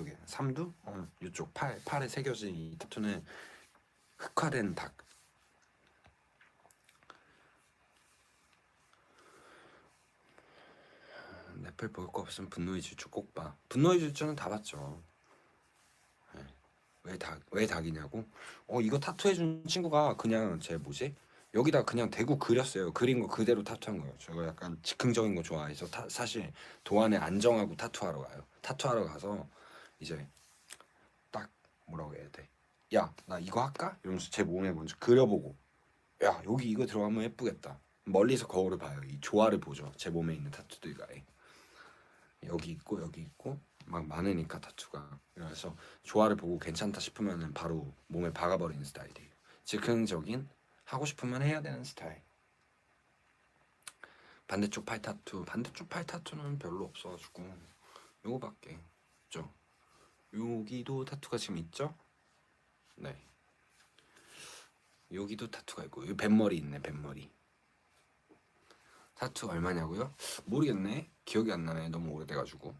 이쪽에 삼두 어, 이쪽 팔 팔에 새겨진 이 타투는 흑화된 닭. 넷플 볼 거 없으면 분노의 질주 꼭 봐. 분노의 질주는 다 봤죠. 네. 왜 닭, 왜 닭이냐고? 어, 이거 타투해준 친구가 그냥 제 뭐지? 여기다 그냥 대고 그렸어요. 그린 거 그대로 타투한 거예요. 제가 약간 즉흥적인 거 좋아해서 타, 사실 도안에 안정하고 타투하러 가요. 타투하러 가서 이제 딱 뭐라고 해야 돼? 야, 나 이거 할까? 이러면서 제 몸에 먼저 그려보고 야, 여기 이거 들어가면 예쁘겠다. 멀리서 거울을 봐요. 이 조화를 보죠. 제 몸에 있는 타투들과의 여기 있고 여기 있고 막 많으니까 타투가 그래서 조화를 보고 괜찮다 싶으면은 바로 몸에 박아버리는 스타일이에요. 즉흥적인 하고 싶으면 해야 되는 스타일. 반대쪽 팔 타투 반대쪽 팔 타투는 별로 없어가지고 요거밖에 있죠. 여기도 타투가 지금 있죠? 네. 여기도 타투가 있고 여기 뱃머리 있네 뱃머리. 타투 얼마냐고요? 모르겠네. 기억이 안 나네. 너무 오래돼가지고.